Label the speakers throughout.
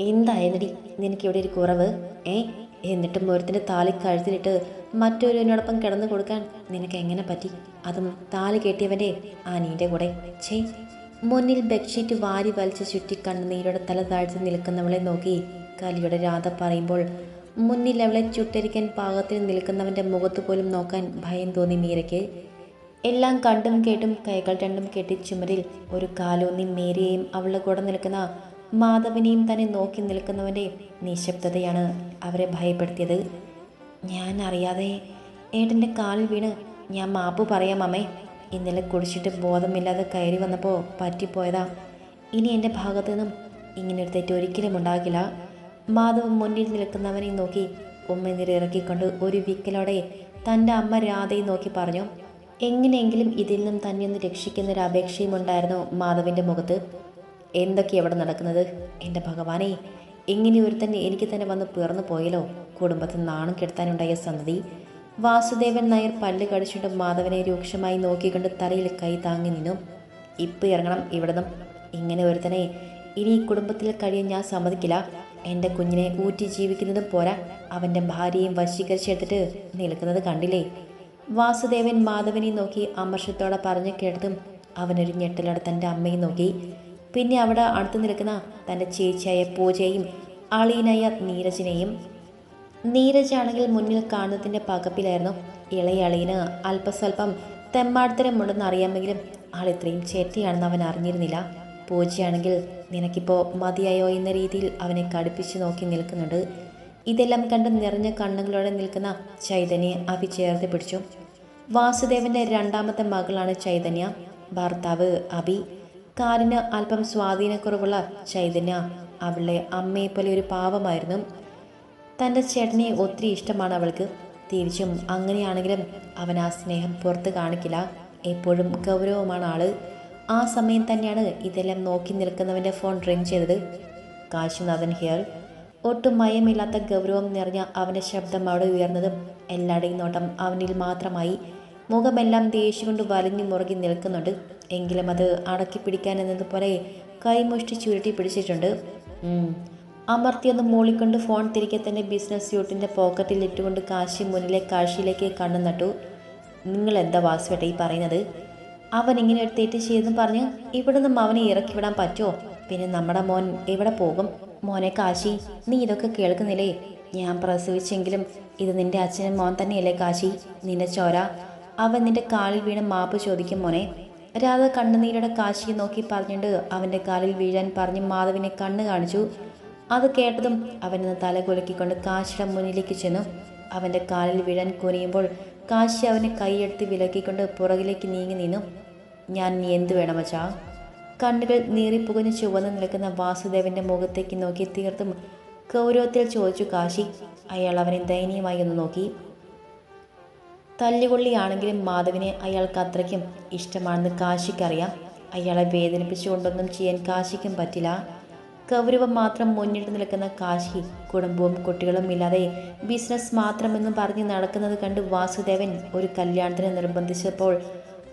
Speaker 1: എന്തായതടി? നിനക്കിവിടെ ഒരു കുറവ്? ഏ? എന്നിട്ടും ഒരുത്തിന്റെ താലി കഴുത്തിലിട്ട് മറ്റൊരുവിനോടൊപ്പം കിടന്നു കൊടുക്കാൻ നിനക്ക് എങ്ങനെ പറ്റി? അതും താലി കെട്ടിയവന്റെ അനീന്റെ കൂടെ. ഛേ. മുന്നിൽ ബെഡ്ഷീറ്റ് വാരി വലിച്ച് ചുറ്റി കണ്ണുനീരോടെ തല താഴ്ത്തി നിൽക്കുന്നവളെ നോക്കി കലിയുടെ രാധ പറയുമ്പോൾ മുന്നിൽ അവളെ ചുട്ടരിക്കാൻ പാകത്തിൽ നിൽക്കുന്നവന്റെ മുഖത്ത് പോലും നോക്കാൻ ഭയം തോന്നി മീരയ്ക്ക്. എല്ലാം കണ്ടും കേട്ടും കൈകൾ രണ്ടും കെട്ടി ചുമരിൽ ഒരു കാലൂന്നി മേരിയെയും അവളുടെ കൂടെ നിൽക്കുന്ന മാധവനെയും തന്നെ നോക്കി നിൽക്കുന്നവന്റെ നിശബ്ദതയാണ് അവരെ ഭയപ്പെടുത്തിയത്. ഞാൻ അറിയാതെ ഏട്ടന്റെ കാലിൽ വീണ് ഞാൻ മാപ്പ് പറയാം അമ്മേ. ഇന്നലെ കുടിച്ചിട്ട് ബോധമില്ലാതെ കയറി വന്നപ്പോൾ പറ്റിപ്പോയതാ. ഇനി എന്റെ ഭാഗത്തു നിന്നും ഇങ്ങനൊരു തെറ്റ് ഒരിക്കലും ഉണ്ടാകില്ല. മാധവ് മുന്നിൽ നിൽക്കുന്നവനെ നോക്കി ഉമ്മനിര ഇറക്കിക്കൊണ്ട് ഒരു വിക്കലോടെ തന്റെ അമ്മ രാധയെ നോക്കി പറഞ്ഞു എങ്ങനെയെങ്കിലും ഇതിൽ നിന്നും തന്നെ ഒന്ന് രക്ഷിക്കുന്ന ഒരു അപേക്ഷയും ഉണ്ടായിരുന്നു മാധവിന്റെ മുഖത്ത്. എന്തൊക്കെയാണ് അവിടെ നടക്കുന്നത്? എന്റെ ഭഗവാനെ എങ്ങനെ ഒരു തന്നെ എനിക്ക് തന്നെ വന്ന് പിറന്നു പോയല്ലോ? കുടുംബത്തിൽ നാണം കെടുത്താനുണ്ടായ സന്തതി വാസുദേവൻ നായർ പല്ല് കടിച്ചിട്ട് മാധവനെ രൂക്ഷമായി നോക്കിക്കൊണ്ട് തലയിൽ കൈ താങ്ങി നിന്നു. ഇപ്പം ഇറങ്ങണം ഇവിടുന്നും. ഇങ്ങനെ ഒരുത്തനെ ഇനി ഈ കുടുംബത്തിൽ കഴിയാൻ ഞാൻ സമ്മതിക്കില്ല. എന്റെ കുഞ്ഞിനെ ഊറ്റി ജീവിക്കുന്നതും പോരാ. അവന്റെ ഭാര്യയും വശീകരിച്ചെടുത്തിട്ട് നിൽക്കുന്നത് കണ്ടില്ലേ? വാസുദേവൻ മാധവനെ നോക്കി അമർഷത്തോടെ പറഞ്ഞു കേട്ടതും അവനൊരു ഞെട്ടലോടെ തന്റെ അമ്മയെ നോക്കി. പിന്നെ അവിടെ അടുത്ത് നിൽക്കുന്ന തന്റെ ചേച്ചിയായ പൂജയും അളീനായ നീരജിനെയും. നീരജാണെങ്കിൽ മുന്നിൽ കാണുന്നതിന്റെ പകപ്പിലായിരുന്നു. ഇളയ അളീന് അല്പസ്വല്പം തെമ്മാടത്തരമുണ്ടെന്ന് അറിയാമെങ്കിലും ആൾ ഇത്രയും ചേറ്റയാണെന്ന് അവൻ അറിഞ്ഞിരുന്നില്ല. പൂജയാണെങ്കിൽ നിനക്കിപ്പോൾ മതിയായോ എന്ന രീതിയിൽ അവനെ കടുപ്പിച്ച് നോക്കി നിൽക്കുന്നുണ്ട്. ഇതെല്ലാം കണ്ട് നിറഞ്ഞ കണ്ണുകളോടെ നിൽക്കുന്ന ചൈതന്യെ അവി ചേർത്ത് പിടിച്ചു. വാസുദേവന്റെ രണ്ടാമത്തെ മകളാണ് ചൈതന്യ. ഭർത്താവ് അഭി കാലിന് അല്പം സ്വാധീനക്കുറവുള്ള ചൈതന്യ അവളുടെ അമ്മയെപ്പോലെ ഒരു പാവമായിരുന്നു. തന്റെ ചേട്ടനെ ഒത്തിരി ഇഷ്ടമാണ് അവൾക്ക്. തിരിച്ചും അങ്ങനെയാണെങ്കിലും അവൻ ആ സ്നേഹം പുറത്ത് കാണിക്കില്ല. എപ്പോഴും ഗൗരവമാണ് ആൾ. ആ സമയം തന്നെയാണ് ഇതെല്ലാം നോക്കി നിൽക്കുന്നവന്റെ ഫോൺ റിങ് ചെയ്തത്. കാശിനാഥൻ ഹിയർ. ഒട്ടും മയമില്ലാത്ത ഗൗരവം നിറഞ്ഞ അവന്റെ ശബ്ദം അവിടെ ഉയർന്നതും എല്ലാവരുടെയും നോട്ടം അവനിൽ മാത്രമായി. മുഖമെല്ലാം ദേഷ്യം കൊണ്ട് വലിഞ്ഞു മുറുകി നിൽക്കുന്നുണ്ട്. എങ്കിലും അത് അടക്കി പിടിക്കാൻ എന്നതുപോലെ കൈമുഷ്ടി ചുരുട്ടി പിടിച്ചിട്ടുണ്ട്. അമർത്തിയൊന്ന് മൂളിക്കൊണ്ട് ഫോൺ തിരികെ തന്നെ ബിസിനസ് സ്യൂട്ടിന്റെ പോക്കറ്റിൽ ഇട്ടുകൊണ്ട് കാശി മുന്നിലെ കാശിയിലേക്ക് കണ്ണു നട്ടു. നിങ്ങൾ എന്താ വാസുവേട്ട ഈ പറയുന്നത്? അവൻ ഇങ്ങനെ ഒരു തെറ്റ് ചെയ്തെന്ന് പറഞ്ഞ് ഇവിടെ നിന്നും അവനെ ഇറക്കി വിടാൻ പറ്റുമോ? പിന്നെ നമ്മുടെ മോൻ എവിടെ പോകും? മോനെ കാശി നീ ഇതൊക്കെ കേൾക്കുന്നില്ലേ? ഞാൻ പ്രസവിച്ചെങ്കിലും ഇത് നിന്റെ അച്ഛനും മോൻ തന്നെയല്ലേ കാശി? നിന്റെ ചോര അവൻ നിന്റെ കാലിൽ വീണ് മാപ്പ് ചോദിക്കും മോനെ. രാധ കണ്ണുനീരുടെ കാശിയെ നോക്കി പറഞ്ഞിട്ട് അവന്റെ കാലിൽ വീഴാൻ പറഞ്ഞ് മാധവിനെ കണ്ണ് കാണിച്ചു. അത് കേട്ടതും അവനൊന്ന് തല കുലക്കിക്കൊണ്ട് കാശിയുടെ മുന്നിലേക്ക് ചെന്നു. അവന്റെ കാലിൽ വീഴാൻ കുനിയുമ്പോൾ കാശി അവനെ കൈയെടുത്ത് വിലക്കിക്കൊണ്ട് പുറകിലേക്ക് നീങ്ങി നിന്നു. ഞാൻ നീ എന്ത് വേണം വച്ചാ കണ്ണുകൾ നീറിപ്പുകഞ്ഞ് ചുവന്ന് നിൽക്കുന്ന വാസുദേവന്റെ മുഖത്തേക്ക് നോക്കി തീർത്തും കൗരവത്തിൽ ചോദിച്ചു കാശി. അയാൾ അവനെ ദയനീയമായി ഒന്ന് നോക്കി. തല്ലുകൊള്ളിയാണെങ്കിലും മാധവിനെ അയാൾക്ക് അത്രയ്ക്കും ഇഷ്ടമാണെന്ന് കാശിക്കറിയാം. അയാളെ വേദനിപ്പിച്ചുകൊണ്ടൊന്നും ചെയ്യാൻ കാശിക്കും പറ്റില്ല. കൗരവം മാത്രം മുന്നിട്ട് നിൽക്കുന്ന കാശി കുടുംബവും കുട്ടികളും ഇല്ലാതെ ബിസിനസ് മാത്രമെന്നും പറഞ്ഞ് നടക്കുന്നത് കണ്ട് വാസുദേവൻ ഒരു കല്യാണത്തിന് നിർബന്ധിച്ചപ്പോൾ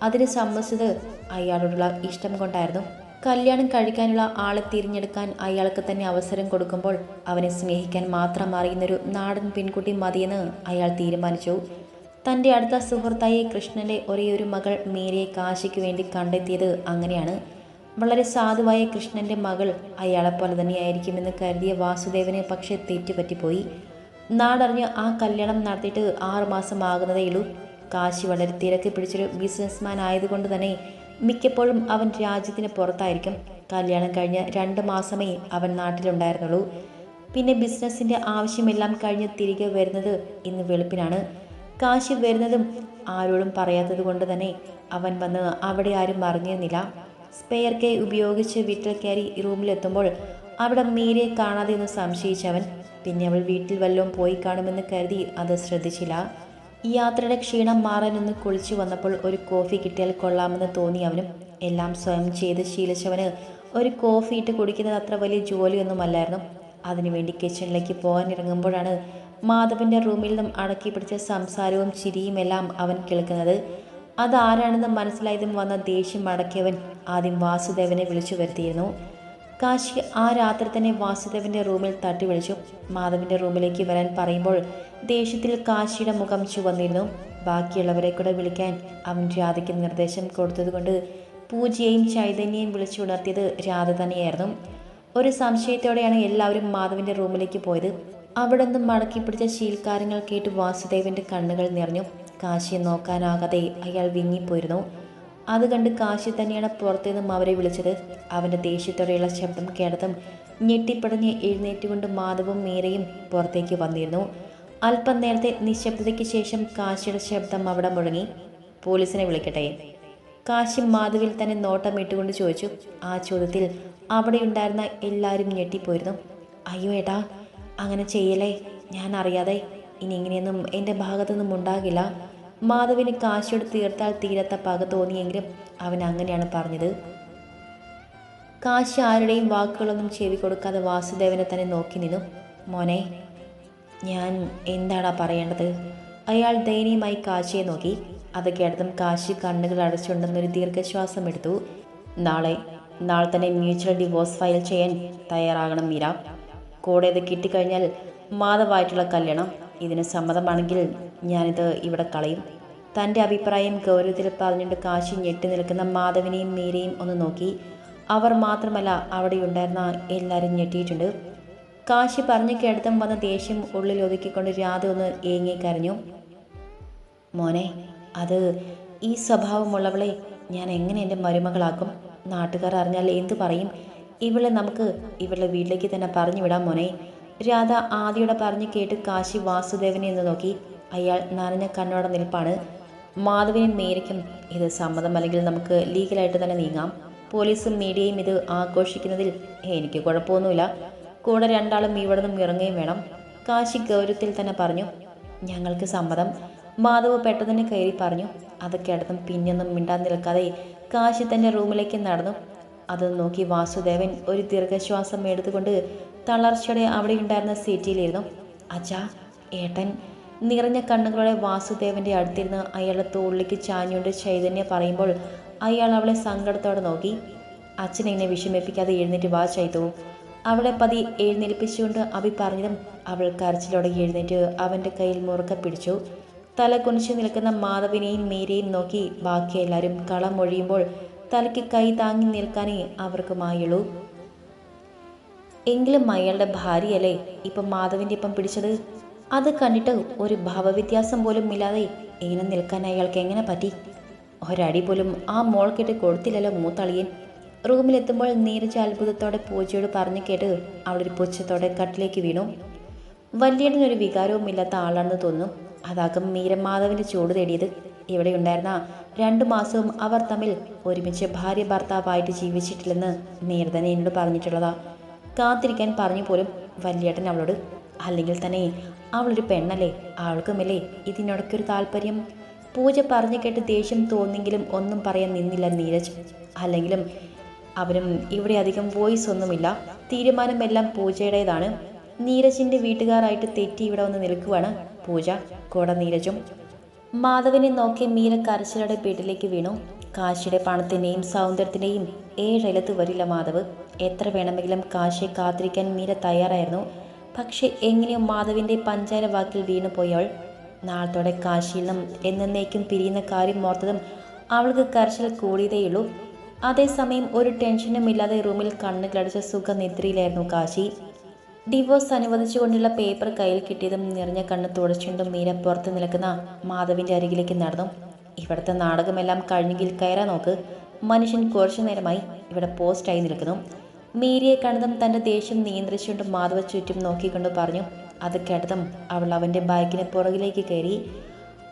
Speaker 1: അതിന് സമ്മതിച്ചത് അയാളോടുള്ള ഇഷ്ടം കൊണ്ടായിരുന്നു. കല്യാണം കഴിക്കാനുള്ള ആളെ തിരഞ്ഞെടുക്കാൻ അയാൾക്ക് തന്നെ അവസരം കൊടുക്കുമ്പോൾ അവനെ സ്നേഹിക്കാൻ മാത്രം അറിയുന്നൊരു നാടൻ പെൺകുട്ടി മതിയെന്ന് അയാൾ തീരുമാനിച്ചു. തന്റെ അടുത്ത സുഹൃത്തായി കൃഷ്ണന്റെ ഒരേയൊരു മകൾ മീരയെ കാശിക്ക് വേണ്ടി കണ്ടെത്തിയത് അങ്ങനെയാണ്. വളരെ സാധുവായ കൃഷ്ണന്റെ മകൾ അയാളെപ്പോലെ തന്നെയായിരിക്കുമെന്ന് കരുതിയ വാസുദേവനെ പക്ഷേ തെറ്റുപറ്റിപ്പോയി. നാടറിഞ്ഞ് ആ കല്യാണം നടത്തിയിട്ട് ആറുമാസം ആകുന്നതേയുള്ളൂ കാശി വളരെ തിരക്ക് പിടിച്ചൊരു ബിസിനസ്മാൻ ആയതുകൊണ്ട് തന്നെ മിക്കപ്പോഴും അവൻ രാജ്യത്തിന് പുറത്തായിരിക്കും. കല്യാണം കഴിഞ്ഞ് രണ്ട് മാസമേ അവൻ നാട്ടിലുണ്ടായിരുന്നുള്ളൂ. പിന്നെ ബിസിനസ്സിന്റെ ആവശ്യമെല്ലാം കഴിഞ്ഞ് തിരികെ വരുന്നത് ഇന്ന് വെളുപ്പിനാണ്. കാശി വരുന്നതും ആരോടും പറയാത്തത് കൊണ്ട് തന്നെ അവൻ വന്ന് അവിടെ ആരും അറിഞ്ഞിരുന്നില്ല. സ്പെയർ കെ ഉപയോഗിച്ച് വീട്ടിൽ കയറി റൂമിലെത്തുമ്പോൾ അവിടെ മീരെ കാണാതെ എന്ന് സംശയിച്ചവൻ പിന്നെ അവൾ വീട്ടിൽ വല്ലതും പോയി കാണുമെന്ന് കരുതി അത് ശ്രദ്ധിച്ചില്ല. യാത്രയുടെ ക്ഷീണം മാറാനൊന്ന് കുളിച്ചു വന്നപ്പോൾ ഒരു കോഫി കിട്ടിയാൽ കൊള്ളാമെന്ന് തോന്നി അവനും. എല്ലാം സ്വയം ചെയ്ത് ശീലിച്ചവന് ഒരു കോഫി ഇട്ട് കുടിക്കുന്നത് അത്ര വലിയ ജോലിയൊന്നുമല്ലായിരുന്നു. അതിനുവേണ്ടി കിച്ചണിലേക്ക് പോകാൻ ഇറങ്ങുമ്പോഴാണ് മാധവന്റെ റൂമിൽ നിന്നും അടക്കി പിടിച്ച സംസാരവും ചിരിയും എല്ലാം അവൻ കേൾക്കുന്നത്. അതാരാണെന്ന് മനസ്സിലായതും വന്ന ദേഷ്യം അടക്കിയവൻ ആദ്യം വാസുദേവനെ വിളിച്ചു വരുത്തിയിരുന്നു. കാശി ആ രാത്രി തന്നെ വാസുദേവന്റെ റൂമിൽ തട്ടി വിളിച്ചു മാധവിന്റെ റൂമിലേക്ക് വരാൻ പറയുമ്പോൾ ദേഷ്യത്തിൽ കാശിയുടെ മുഖം ചുവന്നിരുന്നു. ബാക്കിയുള്ളവരെ കൂടെ വിളിക്കാൻ അവൻ രാധയ്ക്ക് നിർദ്ദേശം കൊടുത്തതുകൊണ്ട് പൂജയെയും ചൈതന്യയും വിളിച്ചു ഉണർത്തിയത് രാധ തന്നെയായിരുന്നു. ഒരു സംശയത്തോടെയാണ് എല്ലാവരും മാധവിന്റെ റൂമിലേക്ക് പോയത്. അവിടെ നിന്നും മടക്കി പിടിച്ച ശീൽക്കാരങ്ങൾ കേട്ട് വാസുദേവന്റെ കണ്ണുകൾ നിറഞ്ഞു. കാശിയെ നോക്കാനാകാതെ അയാൾ വിങ്ങിപ്പോയിരുന്നു. അത് കണ്ട് കാശി തന്നെയാണ് പുറത്തു നിന്നും അവരെ വിളിച്ചത്. അവന്റെ ദേഷ്യത്തോടെയുള്ള ശബ്ദം കേട്ടതും ഞെട്ടിപ്പടഞ്ഞ് എഴുന്നേറ്റുകൊണ്ട് മാധവും മീരയും പുറത്തേക്ക് വന്നിരുന്നു. അല്പം നേരത്തെ നിശബ്ദതയ്ക്ക് ശേഷം കാശിയുടെ ശബ്ദം അവിടെ മുഴങ്ങി. പോലീസിനെ വിളിക്കട്ടെ. കാശി മാധവിൽ തന്നെ നോട്ടം ഇട്ടുകൊണ്ട് ചോദിച്ചു. ആ ചോദ്യത്തിൽ അവിടെയുണ്ടായിരുന്ന എല്ലാവരും ഞെട്ടിപ്പോയിരുന്നു. അയ്യോ ഏട്ടാ അങ്ങനെ ചെയ്യലേ? ഞാൻ അറിയാതെ. ഇനി ഇങ്ങനെയൊന്നും എന്റെ ഭാഗത്തുനിന്നും ഉണ്ടാകില്ല. മാധവിന് കാശിയോട് തീർത്താൽ തീരത്ത പക തോന്നിയെങ്കിലും അവൻ അങ്ങനെയാണ് പറഞ്ഞത്. കാശി ആരുടെയും വാക്കുകളൊന്നും ചെവി കൊടുക്കാതെ വാസുദേവനെ തന്നെ നോക്കി നിന്നു. മോനെ ഞാൻ എന്താടാ പറയേണ്ടത്? അയാൾ ദയനീയമായി കാശിയെ നോക്കി. അത് കേട്ടതും കാശി കണ്ണുകൾ അടച്ചുണ്ടെന്നൊരു ദീർഘശ്വാസം എടുത്തു നാളെ നാളെ തന്നെ മ്യൂച്വൽ ഡിവോഴ്സ് ഫയൽ ചെയ്യാൻ തയ്യാറാകണം മീര. കൂടെ ഇത് കിട്ടിക്കഴിഞ്ഞാൽ മാധവായിട്ടുള്ള കല്യാണം. ഇതിന് സമ്മതമാണെങ്കിൽ ഞാനിത് ഇവിടെ കളയും. തന്റെ അഭിപ്രായം ഗൗരവത്തിൽ പറഞ്ഞുകൊണ്ട് കാശി ഞെട്ടി നിൽക്കുന്ന മാധവിനെയും മീരയും ഒന്ന് നോക്കി. അവർ മാത്രമല്ല അവിടെ ഉണ്ടായിരുന്ന എല്ലാവരും ഞെട്ടിയിട്ടുണ്ട്. കാശി പറഞ്ഞു കേട്ടതും വന്ന ദേഷ്യം ഉള്ളിൽ ഒതുക്കിക്കൊണ്ട് രാധ ഒന്ന് ഏങ്ങി കരഞ്ഞു. മോനെ അത് ഈ സ്വഭാവമുള്ളവളെ ഞാൻ എങ്ങനെ എന്റെ മരുമകളാക്കും? നാട്ടുകാർ അറിഞ്ഞാൽ എന്തു പറയും? ഇവളെ നമുക്ക് ഇവളുടെ വീട്ടിലേക്ക് തന്നെ പറഞ്ഞു വിടാം മോനെ. രാധ ആദ്യയുടെ പറഞ്ഞു കേട്ട് കാശി വാസുദേവനെ എന്ന് നോക്കി. അയാൾ നനഞ്ഞ കണ്ണോടെ നിൽപ്പാണ്. മാധവിനും മേരിക്കും ഇത് സമ്മതമല്ലെങ്കിൽ നമുക്ക് ലീഗലായിട്ട് തന്നെ നീങ്ങാം. പോലീസും മീഡിയയും ഇത് ആഘോഷിക്കുന്നതിൽ എനിക്ക് കുഴപ്പമൊന്നുമില്ല. കൂടെ രണ്ടാളും ഇവിടെ നിന്നും ഇറങ്ങുകയും വേണം. കാശി ഗൗരവത്തിൽ തന്നെ പറഞ്ഞു ഞങ്ങൾക്ക് സമ്മതം. മാധവ് പെട്ടെന്ന് കയറി പറഞ്ഞു അതൊക്കെ അടുത്തും പിന്നൊന്നും മിണ്ടാൻ നിൽക്കാതെ കാശി തന്റെ റൂമിലേക്ക് നടന്നു. അത് നോക്കി വാസുദേവൻ ഒരു ദീർഘശ്വാസം എടുത്തുകൊണ്ട് തളർച്ചയുടെ അവിടെ ഉണ്ടായിരുന്ന സീറ്റിലിരുന്നു അച്ഛാ ഏട്ടൻ നിറഞ്ഞ കണ്ണുകളോടെ വാസുദേവന്റെ അടുത്തിരുന്ന് അയാളെ തോളിലേക്ക് ചാഞ്ഞുകൊണ്ട് ചൈതന്യ പറയുമ്പോൾ അയാൾ അവളെ സങ്കടത്തോടെ നോക്കി. അച്ഛനെ എന്നെ വിഷമിപ്പിക്കാതെ എഴുന്നേറ്റ് വാ ചൈതു. അവളെ പതി എഴുന്നേൽപ്പിച്ചുകൊണ്ട് അഭി പറഞ്ഞതും അവൾ കരച്ചിലോടെ എഴുന്നേറ്റ് അവന്റെ കയ്യിൽ മുറുക്ക പിടിച്ചു. തല കുനിച്ച് നിൽക്കുന്ന മാധവിനെയും മീരയും നോക്കി ബാക്കി എല്ലാവരും കളം ഒഴിയുമ്പോൾ തലയ്ക്ക് കൈ താങ്ങി നിൽക്കാനേ അവർക്കുമായുള്ളൂ. എങ്കിലും അയാളുടെ ഭാര്യയല്ലേ ഇപ്പം മാധവിന്റെ ഇപ്പം പിടിച്ചത്? അത് കണ്ടിട്ട് ഒരു ഭാവവ്യത്യാസം പോലും ഇല്ലാതെ ഇങ്ങനെ നിൽക്കാൻ അയാൾക്ക് എങ്ങനെ പറ്റി? ഒരടി പോലും ആ മോൾ മോൾക്കിട്ട് കൊടുത്തില്ലല്ലോ മൂത്തളിയൻ. റൂമിലെത്തുമ്പോൾ നീരജ അത്ഭുതത്തോടെ പൂജയോട് പറഞ്ഞു കേട്ട് അവളൊരു പുച്ഛത്തോടെ കട്ടിലേക്ക് വീണു. വല്യേടനൊരു വികാരവും ഇല്ലാത്ത ആളാണെന്ന് തോന്നുന്നു. അതാകും മീരമാധവന്റെ ചൂട് തേടിയത്. ഇവിടെ ഉണ്ടായിരുന്ന രണ്ടു മാസവും അവർ തമ്മിൽ ഒരുമിച്ച് ഭാര്യ ഭർത്താവായിട്ട് ജീവിച്ചിട്ടില്ലെന്ന് മീര തന്നെ എന്നോട് പറഞ്ഞിട്ടുള്ളതാ. കാത്തിരിക്കാൻ പറഞ്ഞു പോലും വല്യേട്ടൻ അവളോട് അല്ലെങ്കിൽ തന്നെ അവളൊരു പെണ്ണല്ലേ? ആൾക്കുമല്ലേ ഒരു താല്പര്യം? പൂജ പറഞ്ഞു കേട്ട് ദേഷ്യം തോന്നിയെങ്കിലും ഒന്നും പറയാൻ നിന്നില്ല നീരജ്. അല്ലെങ്കിലും അവരും ഇവിടെ അധികം വോയിസ് ഒന്നുമില്ല. തീരുമാനമെല്ലാം പൂജയുടേതാണ്. നീരജിന്റെ വീട്ടുകാരായിട്ട് തെറ്റി ഇവിടെ വന്ന് നിൽക്കുവാണ് പൂജ. കൂടെ നീരജും മാധവനെ നോക്കി മീര കരച്ചിലയുടെ വീട്ടിലേക്ക് വീണു. കാശിയുടെ പണത്തിന്റെയും സൗന്ദര്യത്തിന്റെയും ഏഴലത്ത് വരില്ല മാധവ്. എത്ര വേണമെങ്കിലും കാശിയെ കാത്തിരിക്കാൻ മീര തയ്യാറായിരുന്നു. പക്ഷേ എങ്ങനെയോ മാധവിന്റെ പഞ്ചാര വാക്കിൽ വീണു പോയവൾ. നാളത്തോടെ കാശിയിൽ നിന്നും എന്നേക്കും പിരിയുന്ന കാര്യം ഓർത്തതും അവൾക്ക് കരച്ചിൽ കൂടിയതേയുള്ളൂ. അതേസമയം ഒരു ടെൻഷനും ഇല്ലാതെ റൂമിൽ കണ്ണുകളടിച്ച സുഖനിദ്രയിലായിരുന്നു കാശി. ഡിവോഴ്സ് അനുവദിച്ചുകൊണ്ടുള്ള പേപ്പർ കയ്യിൽ കിട്ടിയതും നിറഞ്ഞ കണ്ണ് തുടച്ചുകൊണ്ടും മീര പുറത്ത് നിൽക്കുന്ന മാധവിന്റെ അരികിലേക്ക് നടന്നു. ഇവിടുത്തെ നാടകമെല്ലാം കഴിഞ്ഞെങ്കിൽ കയറാൻ നോക്ക്. മനുഷ്യൻ കുറച്ചു നേരമായി ഇവിടെ പോസ്റ്റായി നിൽക്കുന്നു. മീരയെ കണ്ടതും തന്റെ ദേഷ്യം നിയന്ത്രിച്ചുകൊണ്ട് മാധവ ചുറ്റും നോക്കിക്കൊണ്ട് പറഞ്ഞു അത് കേട്ടതും അവൾ അവന്റെ ബൈക്കിന് പുറകിലേക്ക് കയറി.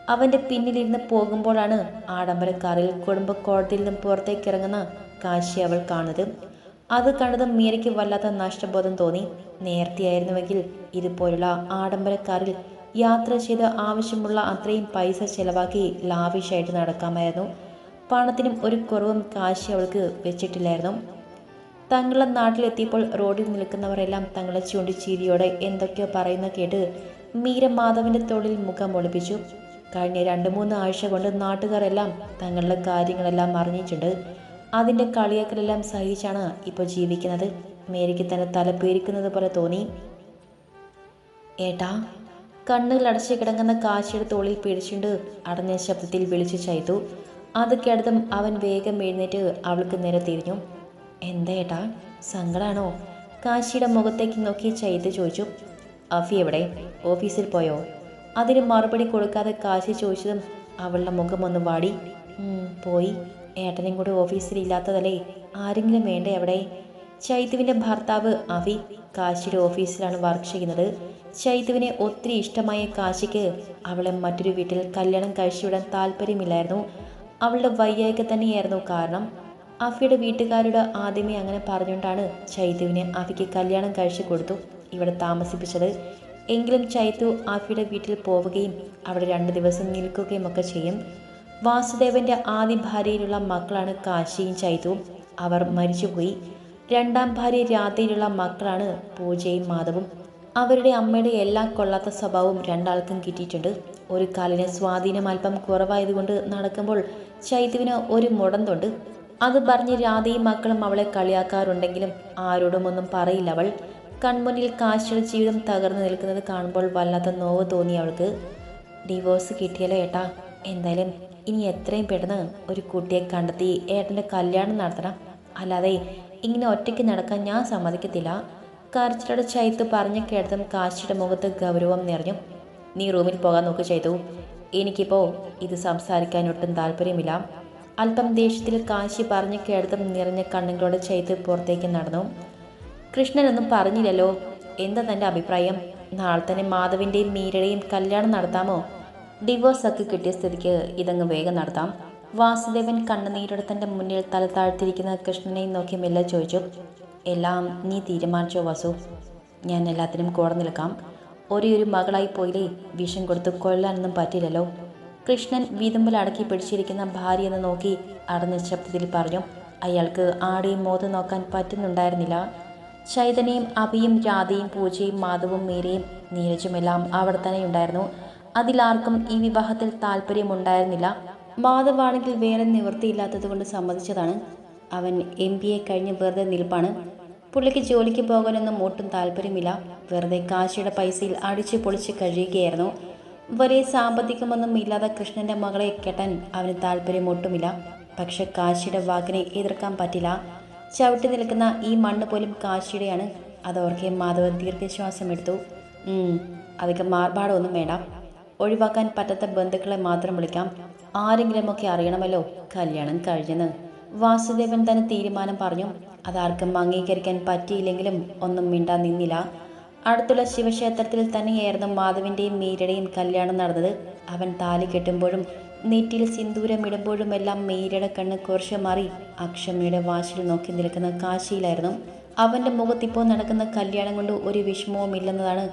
Speaker 1: അവന്റെ പിന്നിലിരുന്ന് പോകുമ്പോഴാണ് ആഡംബര കാറിൽ കുടുംബ കോടതിയിൽ നിന്നും പുറത്തേക്ക് ഇറങ്ങുന്ന കാശി അവൾ കാണുന്നത്. അത് കണ്ടതും മീരയ്ക്ക് വല്ലാത്ത നഷ്ടബോധം തോന്നി. നേരത്തെയായിരുന്നുവെങ്കിൽ ഇതുപോലുള്ള ആഡംബരക്കാറിൽ യാത്ര ചെയ്ത് ആവശ്യമുള്ള അത്രയും പൈസ ചെലവാക്കി ലാവിഷായിട്ട് നടക്കാമായിരുന്നു. പണത്തിനും ഒരു കുറവും കാശി അവൾക്ക് വെച്ചിട്ടില്ലായിരുന്നു. തങ്ങളുടെ നാട്ടിലെത്തിയപ്പോൾ റോഡിൽ നിൽക്കുന്നവരെല്ലാം തങ്ങളെ ചൂണ്ടി ചീരിയോടെ എന്തൊക്കെയോ പറയുന്ന കേട്ട് മീര മാധവന്റെ തൊഴിൽ മുഖം ഒളിപ്പിച്ചു. കഴിഞ്ഞ രണ്ട് മൂന്ന് ആഴ്ച കൊണ്ട് നാട്ടുകാരെല്ലാം തങ്ങളുടെ കാര്യങ്ങളെല്ലാം അറിഞ്ഞിട്ടുണ്ട്. അതിന്റെ കളിയാക്കലെല്ലാം സഹിച്ചാണ് ഇപ്പോൾ ജീവിക്കുന്നത്. മേരിക്ക് തന്നെ തല പേരിക്കുന്നത് പോലെ തോന്നി. ഏട്ടാ കണ്ണുകൾ അടച്ച് കിടങ്ങുന്ന കാശിയുടെ തോളിൽ പിടിച്ചുണ്ട് അടഞ്ഞ ശബ്ദത്തിൽ വിളിച്ചു ചൈത്തു. അത് കേട്ടതും അവൻ വേഗം എഴുന്നേറ്റ് അവൾക്ക് നേരെ തിരിഞ്ഞു. എന്താ ഏട്ടാ സങ്കടാണോ? കാശിയുടെ മുഖത്തേക്ക് നോക്കി ചൈത്ത് ചോദിച്ചു. അഫി എവിടെ? ഓഫീസിൽ പോയോ? അതിന് മറുപടി കൊടുക്കാതെ കാശി ചോദിച്ചതും അവളുടെ മുഖം ഒന്ന് വാടി. പോയി. ഏട്ടനും കൂടി ഓഫീസിൽ ഇല്ലാത്തതല്ലേ? ആരെങ്കിലും വേണ്ടേ അവിടെ? ചൈതുവിന്റെ ഭർത്താവ് അവി കാശിയുടെ ഓഫീസിലാണ് വർക്ക് ചെയ്യുന്നത്. ചൈതുവിനെ ഒത്തിരി ഇഷ്ടമായ കാശിക്ക് അവളെ മറ്റൊരു വീട്ടിൽ കല്യാണം കഴിച്ചുവിടാൻ താല്പര്യമില്ലായിരുന്നു. അവളുടെ വയ്യായ്ക തന്നെയായിരുന്നു കാരണം. അഫിയുടെ വീട്ടുകാരോട് ആദ്യമേ അങ്ങനെ പറഞ്ഞുകൊണ്ടാണ് ചൈതുവിനെ അഫിക്ക് കല്യാണം കഴിച്ചു കൊടുത്തു ഇവിടെ താമസിപ്പിച്ചത്. എങ്കിലും ചൈതു അഫിയുടെ വീട്ടിൽ പോവുകയും അവിടെ രണ്ട് ദിവസം നിൽക്കുകയും ഒക്കെ ചെയ്യും. വാസുദേവന്റെ ആദ്യ ഭാര്യയിലുള്ള മക്കളാണ് കാശിയും ചൈതുവും. അവർ മരിച്ചുപോയി. രണ്ടാം ഭാര്യ രാധയിലുള്ള മക്കളാണ് പൂജയും മാധവും. അവരുടെ അമ്മയുടെ എല്ലാ കൊള്ളാത്ത സ്വഭാവവും രണ്ടാൾക്കും കിട്ടിയിട്ടുണ്ട്. ഒരു കാലിന് സ്വാധീനം അല്പം കുറവായതുകൊണ്ട് നടക്കുമ്പോൾ ചൈതുവിന് ഒരു മുടന്തുണ്ട്. അത് പറഞ്ഞ് രാധയും മക്കളും അവളെ കളിയാക്കാറുണ്ടെങ്കിലും ആരോടും ഒന്നും പറയില്ല അവൾ. കൺമുന്നിൽ കാശിയുടെ ജീവിതം തകർന്നു നിൽക്കുന്നത് കാണുമ്പോൾ വല്ലാത്ത നോവ് തോന്നി അവൾക്ക്. ഡിവോഴ്സ് കിട്ടിയല്ലോ ഏട്ടാ എന്തായാലും ഇനി എത്രയും പെട്ടെന്ന് ഒരു കുട്ടിയെ കണ്ടെത്തി ഏട്ടന്റെ കല്യാണം നടത്തണം. അല്ലാതെ ഇങ്ങനെ ഒറ്റയ്ക്ക് നടക്കാൻ ഞാൻ സമ്മതിക്കത്തില്ല. കരച്ചിലോടെ ചൈത്ത് പറഞ്ഞു കേട്ടതും കാശിയുടെ മുഖത്ത് ഗൗരവം നിറഞ്ഞു. നീ റൂമിൽ പോകാൻ നോക്ക് ചെയ്തു എനിക്കിപ്പോൾ ഇത് സംസാരിക്കാൻ ഒട്ടും താല്പര്യമില്ല. അല്പം ദേഷ്യത്തിൽ കാശി പറഞ്ഞു കേട്ടതും നിറഞ്ഞ കണ്ണുകളോടെ ചൈത്ത് പുറത്തേക്ക് നടന്നു. കൃഷ്ണനൊന്നും പറഞ്ഞില്ലല്ലോ. എന്താ തന്റെ അഭിപ്രായം? നാളെ തന്നെ മാധവിന്റെയും മീരയുടെയും കല്യാണം നടത്താമോ? ഡിവോഴ്സ് ഒക്കെ കിട്ടിയ സ്ഥിതിക്ക് ഇതങ്ങ് വേഗം നടത്താം. വാസുദേവൻ കണ്ണുനീരോടെ തന്റെ മുന്നിൽ തല താഴ്ത്തിരിക്കുന്ന കൃഷ്ണനെ നോക്കി മെല്ലെ ചോദിച്ചു എല്ലാം നീ തീരുമാനിച്ചോ വാസു? ഞാൻ എല്ലാത്തിനും കൂടെ നിൽക്കാം. ഒരേ ഒരു മകളായി പോയില്ലേ? വിഷം കൊടുത്ത് കൊല്ലാനൊന്നും പറ്റില്ലല്ലോ. കൃഷ്ണൻ വീതുമ്പിൽ അടക്കി പിടിച്ചിരിക്കുന്ന ഭാര്യയെന്ന് നോക്കി അടഞ്ഞ ശബ്ദത്തിൽ പറഞ്ഞു അയാൾക്ക് ആടെയും മോത് നോക്കാൻ പറ്റുന്നുണ്ടായിരുന്നില്ല. ചൈതന്യയും അഭിയും രാധയും പൂജയും മാധവും മീരയും നീരജുമെല്ലാം അവിടെ തന്നെ ഉണ്ടായിരുന്നു അതിലാർക്കും ഈ വിവാഹത്തിൽ താല്പര്യമുണ്ടായിരുന്നില്ല മാധവാണെങ്കിൽ വേറെ നിവൃത്തിയില്ലാത്തത് കൊണ്ട് സമ്മതിച്ചതാണ്. അവൻ എം ബി എ കഴിഞ്ഞ് വെറുതെ നിൽപ്പാണ്. പുള്ളിക്ക് ജോലിക്ക് പോകാനൊന്നും ഒട്ടും താല്പര്യമില്ല വെറുതെ കാശിയുടെ പൈസയിൽ അടിച്ചു പൊളിച്ച് കഴിയുകയായിരുന്നു. വലിയ സാമ്പത്തികമൊന്നും ഇല്ലാതെ കൃഷ്ണന്റെ മകളെ കെട്ടാൻ അവന് താല്പര്യം ഒട്ടുമില്ല പക്ഷെ കാശിയുടെ വാക്കിനെ എതിർക്കാൻ പറ്റില്ല. ചവിട്ടി നിൽക്കുന്ന ഈ മണ്ണ് പോലും കാശിയുടെയാണ്. അതോർക്കെ മാധവൻ ദീർഘശ്വാസം എടുത്തു അതൊക്കെ മാർപാടൊന്നും വേണ്ട. ഒഴിവാക്കാൻ പറ്റാത്ത ബന്ധുക്കളെ മാത്രം വിളിക്കാം. ആരെങ്കിലുമൊക്കെ അറിയണമല്ലോ. കല്യാണം കഴിഞ്ഞെന്ന്. വാസുദേവൻ തന്നെ തീരുമാനം പറഞ്ഞു. അതാർക്കും അംഗീകരിക്കാൻ പറ്റിയില്ലെങ്കിലും ഒന്നും മിണ്ടാൻ നിന്നില്ല. അടുത്തുള്ള ശിവക്ഷേത്രത്തിൽ തന്നെയായിരുന്നു മാധവിന്റെയും മീരയുടെയും കല്യാണം നടന്നത്. അവൻ താലി കെട്ടുമ്പോഴും നെറ്റിയിൽ സിന്ദൂരം ഇടുമ്പോഴുമെല്ലാം മീരയുടെ കണ്ണ് കുറച്ച് മാറി അക്ഷമയുടെ വാശിൽ നോക്കി നിൽക്കുന്ന കാശിയിലായിരുന്നു. അവന്റെ മുഖത്തിപ്പോൾ നടക്കുന്ന കല്യാണം കൊണ്ട് ഒരു വിഷമവും ഇല്ലെന്നതാണ്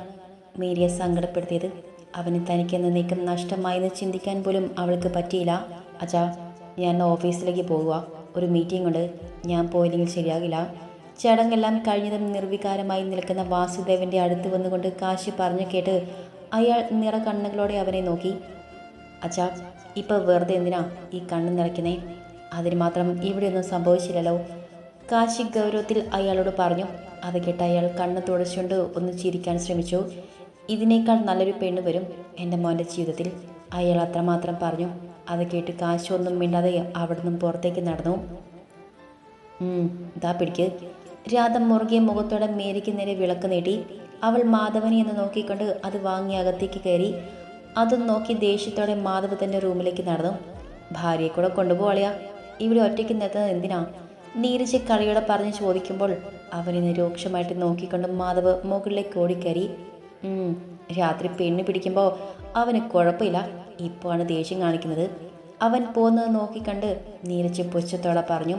Speaker 1: മീരയെ സങ്കടപ്പെടുത്തിയത്. അവന് തനിക്ക് എന്നേക്കും നഷ്ടമായെന്ന് ചിന്തിക്കാൻ പോലും അവൾക്ക് പറ്റിയില്ല. അച്ഛാ ഞാൻ ഓഫീസിലേക്ക് പോവുക. ഒരു മീറ്റിംഗ് ഉണ്ട്. ഞാൻ പോയില്ലെങ്കിൽ ശരിയാകില്ല. ചടങ്ങെല്ലാം കഴിഞ്ഞതും നിർവികാരമായി നിൽക്കുന്ന വാസുദേവന്റെ അടുത്ത് വന്നുകൊണ്ട് കാശി പറഞ്ഞു കേട്ട് അയാൾ നിറ കണ്ണുകളോടെ അവനെ നോക്കി. അച്ഛാ ഇപ്പൊ വെറുതെ എന്തിനാ ഈ കണ്ണ് നിറയ്ക്കുന്നേ? അതിന് മാത്രം ഇവിടെയൊന്നും സംഭവിച്ചില്ലല്ലോ. കാശി ഗൗരവത്തിൽ അയാളോട് പറഞ്ഞു. അത് കേട്ട് അയാൾ കണ്ണ് തുടച്ചുകൊണ്ട് ഒന്ന് ചിരിക്കാൻ ശ്രമിച്ചു. ഇതിനേക്കാൾ നല്ലൊരു പെണ്ണ് വരും എന്റെ മോന്റെ ജീവിതത്തിൽ. അയാൾ അത്രമാത്രം പറഞ്ഞു. അത് കേട്ട് കാശൊന്നും മിണ്ടാതെ അവിടെ നിന്നും പുറത്തേക്ക് നടന്നു. ഇതാ പിടിക്ക്. രാധ മുറുകിയ മുഖത്തോടെ മേരിക്ക് നേരെ വിളക്ക് നീട്ടി. അവൾ മാധവനെ എന്ന് നോക്കിക്കൊണ്ട് അത് വാങ്ങി അകത്തേക്ക് കയറി. അതും നോക്കി ദേഷ്യത്തോടെ മാധവ് തന്നെ റൂമിലേക്ക് നടന്നു. ഭാര്യയെ കൂടെ കൊണ്ടുപോളിയാ ഇവിടെ ഒറ്റയ്ക്ക് നിർത്തുന്നത് എന്തിനാ? നീരജ് കളിയോടെ പറഞ്ഞ് ചോദിക്കുമ്പോൾ അവനെ രൂക്ഷമായിട്ട് നോക്കിക്കൊണ്ട് മാധവ് മുകളിലേക്ക് ഓടിക്കയറി. രാത്രി പെണ്ണ് പിടിക്കുമ്പോൾ അവന് കുഴപ്പമില്ല. ഇപ്പോഴാണ് ദേഷ്യം കാണിക്കുന്നത്. അവൻ പോകുന്നത് നോക്കിക്കണ്ട് നീരച്ച് പൊച്ചത്തോളം പറഞ്ഞു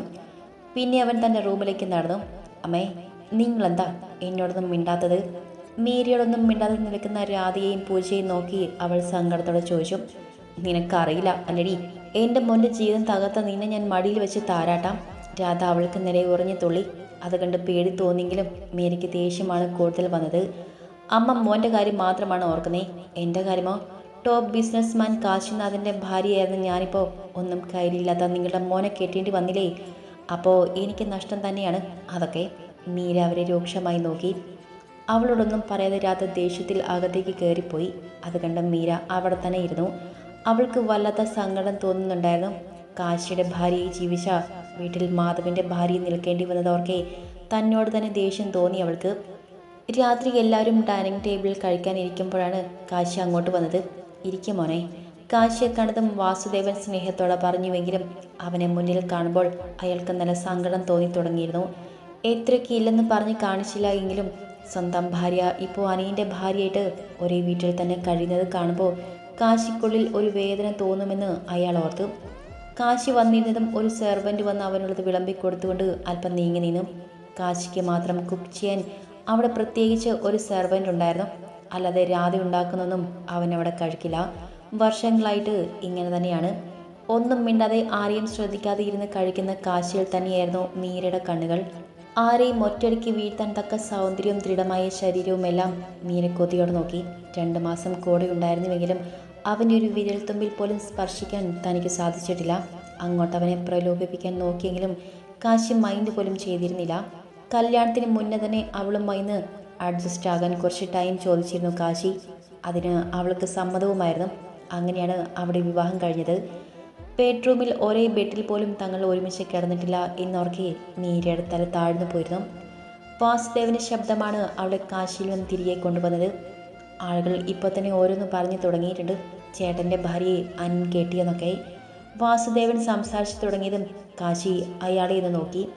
Speaker 1: പിന്നെ അവൻ തന്റെ റൂമിലേക്ക് നടന്നു. അമ്മേ നിങ്ങളെന്താ എന്നോടൊന്നും മിണ്ടാത്തത്? മീരിയോടൊന്നും മിണ്ടാതെ നിൽക്കുന്ന രാധയെയും പൂജയെയും നോക്കി അവൾ സങ്കടത്തോടെ ചോദിച്ചു നിനക്കറിയില്ല അല്ലടി എന്റെ മോന്റെ ജീവിതം തകർത്ത നിന്നെ ഞാൻ മടിയിൽ വെച്ച് താരാട്ടാം. രാധ അവൾക്ക് നേരെ ഉറഞ്ഞു തുള്ളി. അത് കണ്ട് പേടി തോന്നിയെങ്കിലും മീരയ്ക്ക് ദേഷ്യമാണ് കൂടുതൽ വന്നത്. അമ്മ മോന്റെ കാര്യം മാത്രമാണ് ഓർക്കുന്നേ. എന്റെ കാര്യമോ? ടോപ്പ് ബിസിനസ്മാൻ കാശിനാഥിന്റെ ഭാര്യയായിരുന്നു ഞാനിപ്പോൾ ഒന്നും കയ്യിലില്ലാത്ത നിങ്ങളുടെ മോനെ കെട്ടേണ്ടി വന്നില്ലേ? അപ്പോൾ എനിക്ക് നഷ്ടം തന്നെയാണ്. അതൊക്കെ മീര അവരെ രൂക്ഷമായി നോക്കി. അവളോടൊന്നും പറയാതെ രാത്രി ദേഷ്യത്തിൽ അകത്തേക്ക് കയറിപ്പോയി. അത് കണ്ട മീര അവിടെ തന്നെ ഇരുന്നു. അവൾക്ക് വല്ലാത്ത സങ്കടം തോന്നുന്നുണ്ടായിരുന്നു. കാശിയുടെ ഭാര്യയെ ജീവിച്ച വീട്ടിൽ മാധവിന്റെ ഭാര്യയെ നിൽക്കേണ്ടി വന്നതോർക്കെ തന്നോട് തന്നെ ദേഷ്യം തോന്നി അവൾക്ക്. രാത്രി എല്ലാവരും ഡൈനിങ് ടേബിളിൽ കഴിക്കാൻ ഇരിക്കുമ്പോഴാണ് കാശി അങ്ങോട്ട് വന്നത്. ഇരിക്കും മോനെ. കാശിയെ കണ്ടതും വാസുദേവൻ സ്നേഹത്തോടെ പറഞ്ഞുവെങ്കിലും അവനെ മുന്നിൽ കാണുമ്പോൾ അയാൾക്ക് നല്ല സങ്കടം തോന്നി തുടങ്ങിയിരുന്നു. എത്രയ്ക്ക് ഇല്ലെന്ന് പറഞ്ഞ് കാണിച്ചില്ല എങ്കിലും സ്വന്തം ഭാര്യ ഇപ്പോൾ അനിയന്റെ ഭാര്യയായിട്ട് ഒരേ വീട്ടിൽ തന്നെ കഴിയുന്നത് കാണുമ്പോൾ കാശിക്കുള്ളിൽ ഒരു വേദന തോന്നുമെന്ന് അയാൾ ഓർത്തു. കാശി വന്നിരുന്നതും ഒരു സെർവന്റ് വന്ന് അവനുള്ളത് വിളമ്പി കൊടുത്തുകൊണ്ട് അല്പം നീങ്ങി നിന്നു. കാശിക്ക് മാത്രം കുക്ക് ചെയ്യാൻ അവിടെ പ്രത്യേകിച്ച് ഒരു സെർവന്റ് ഉണ്ടായിരുന്നു. അല്ലാതെ രാധി ഉണ്ടാക്കുന്നൊന്നും അവൻ അവിടെ കഴിക്കില്ല. വർഷങ്ങളായിട്ട് ഇങ്ങനെ തന്നെയാണ്. ഒന്നും മിണ്ടാതെ ആരെയും ശ്രദ്ധിക്കാതെ ഇരുന്ന് കഴിക്കുന്ന കാശിയിൽ തന്നെയായിരുന്നു മീരയുടെ കണ്ണുകൾ. ആരെയും ഒറ്റയടിക്ക് വീഴ്ത്താൻ തക്ക സൗന്ദര്യവും ദൃഢമായ ശരീരവും എല്ലാം മീര കൊതിയോടെ നോക്കി. രണ്ട് മാസം കൂടെ ഉണ്ടായിരുന്നുവെങ്കിലും അവന്റെ ഒരു വിരൽത്തുമ്പിൽ പോലും സ്പർശിക്കാൻ തനിക്ക് സാധിച്ചിട്ടില്ല. അങ്ങോട്ട് അവനെ പ്രലോഭിപ്പിക്കാൻ നോക്കിയെങ്കിലും കാശി മൈൻഡ് പോലും ചെയ്തിരുന്നില്ല. കല്യാണത്തിന് മുന്നേ തന്നെ അവളുമായി അഡ്ജസ്റ്റ് ആകാൻ കുറച്ച് ടൈം ചോദിച്ചിരുന്നു കാശി. അതിന് അവൾക്ക് സമ്മതവുമായിരുന്നു. അങ്ങനെയാണ് അവിടെ വിവാഹം കഴിഞ്ഞത്. ബെഡ്റൂമിൽ ഒരേ ബെഡിൽ പോലും തങ്ങൾ ഒരുമിച്ച് കിടന്നിട്ടില്ല എന്നോർക്കെ മീരയുടെ തല താഴ്ന്നു പോയിരുന്നു. വാസുദേവന്റെ ശബ്ദമാണ് അവളെ കാശിയിൽ നിന്ന് തിരികെ കൊണ്ടുവന്നത്. ആളുകൾ ഇപ്പോൾ തന്നെ ഓരോന്ന് പറഞ്ഞു തുടങ്ങിയിട്ടുണ്ട്. ചേട്ടന്റെ ഭാര്യയെ അൻ കേട്ടിയെന്നൊക്കെ. വാസുദേവൻ സംസാരിച്ചു തുടങ്ങിയതും കാശി അയാളെ നോക്കി.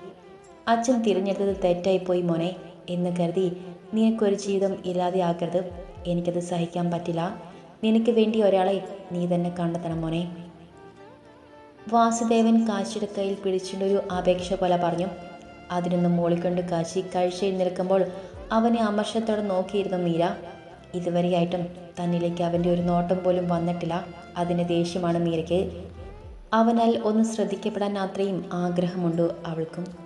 Speaker 1: അച്ഛൻ തിരഞ്ഞെടുത്തത് തെറ്റായിപ്പോയി മോനെ എന്ന് കരുതി നിനക്കൊരു ജീവിതം ഇല്ലാതെയാക്കരുത് എനിക്കത് സഹിക്കാൻ പറ്റില്ല. നിനക്ക് വേണ്ടി ഒരാളെ നീ തന്നെ കണ്ടെത്തണം മോനെ. വാസുദേവൻ കാശിയുടെ കയ്യിൽ പിടിച്ചിട്ടൊരു അപേക്ഷ പോലെ പറഞ്ഞു. അതിനൊന്നും മൂളിക്കൊണ്ട് കാശി കഴിച്ചയിൽ നിൽക്കുമ്പോൾ അവനെ അമർഷത്തോടെ നോക്കിയിരുന്നു മീര. ഇതുവരെയായിട്ടും തന്നിലേക്ക് അവന്റെ ഒരു നോട്ടം പോലും വന്നിട്ടില്ല. അതിന്റെ ദേഷ്യമാണ് മീരയ്ക്ക്. അവനാൽ ഒന്ന് ശ്രദ്ധിക്കപ്പെടാൻ അത്രയും ആഗ്രഹമുണ്ട് അവൾക്കും.